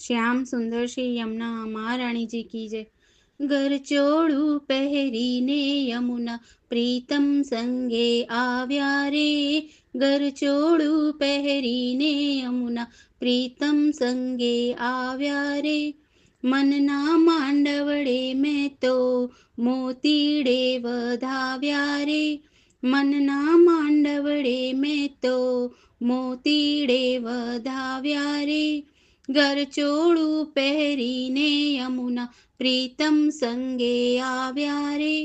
શ્યામ સુંદર શ્રી યમુના મહારાણીજી કી જય ગરચોળું પહેરીને યમુના પ્રીતમ સંગે આવ્યા રે ગરચોળું પહેરીને યમુના પ્રીતમ સંગે આવ્યા રે મનના માંડવડે મેં તો મોતીડે વધાવ્યા રે મનના માંડવડે મેં તો મોતીડે વધાવ્યા રે ગરચોળું પહેરીને યમુના પ્રીતમ સંગે આવ્યા રે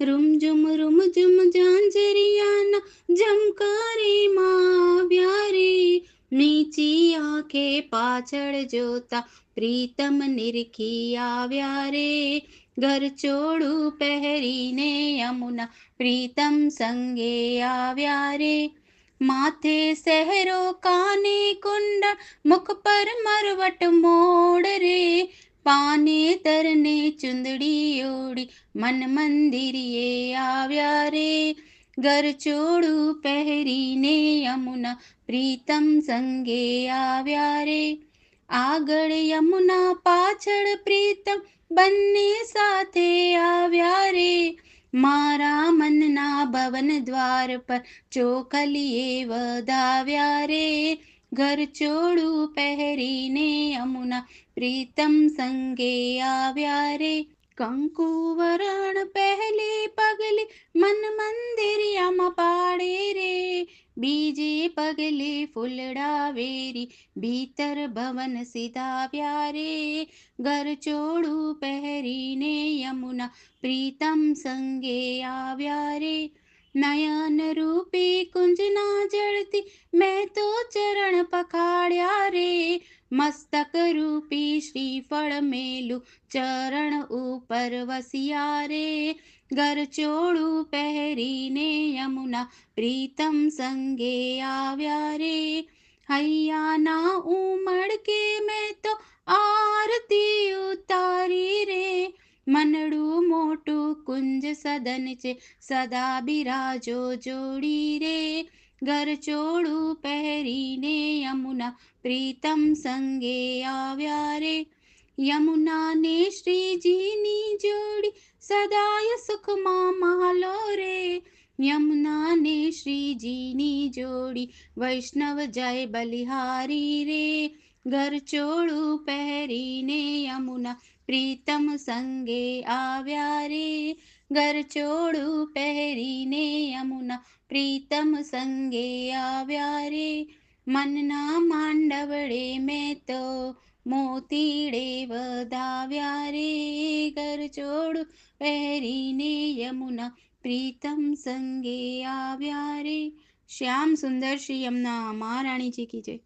રૂમઝુમ રૂમઝુમ ઝાંઝરિયાના જમકારે આવ્યા રે નીચી આંખે પાછળ જોતા પ્રીતમ નિરખી આવ્યા રે ગરચોળું પહેરીને યમુના પ્રીતમ સંગે આવ્યા રે માથે સહેરો કાને કુંડળ મુખ પર મરવટ મોડ રે પાને તરને ચુંદડી ઓડી મન મંદિરિયે આવ્યા રે ગરચોડું પહેરીને યમુના પ્રીતમ સંગે આવ્યા રે આગળ યમુના પાછળ પ્રીતમ બંને સાથે આવ્યા રે મારા મનના ભવન દ્વાર પર ચોખલીએ વધાવ્યા રે. ઘર ચોડું પહેરીને અમુના પ્રીતમ સંગે આવ્યા રે. કંકુવરણ પહેલી પગલે મન મંદિરિયામાં પાડે રે. બીજે पगले फुलडावेरी भीतर भवन सीधा प्यारे। घर छोड़ू पहरी ने यमुना, प्रीतम संगे आव्या नयन रूपी कुंजना जड़ती मैं तो चरण पखाड़या रे। मस्तक रूपी श्रीफल मेलू, चरण ऊपर वसिया रे। गर चोड़ू पहरीने यमुना, प्रीतम संगे आव्या रे। हैया ना उमड़ के मैं तो आरती उतारी रे। मनड़ू मोटू कुंज सदन चे, सदा बिराजो जोड़ी रे। घर छोड़ू पहरीने यमुना, प्रीतम संगे आव्या रे। यमुना ने श्री जी नी जोड़ी સદાય સુખમાં માલો રે યમુના ને શ્રીજીની જોડી વૈષ્ણવ જય બલિહારી રે ઘર ચોળું પહેરીને યમુના પ્રીતમ સંગે આવ્યા રે ઘર ચોળું પહેરીને યમુના પ્રીતમ સંગે આવ્યા રે મનના માંડવડે મેં તો મોતીડે વધાવ્યા રે ઘર ચોળું પહેરીને યમુના પ્રીતમ સંગે આવ્યા રે શ્યામ સુંદર શ્રી યમુના મહારાણીજી કી જય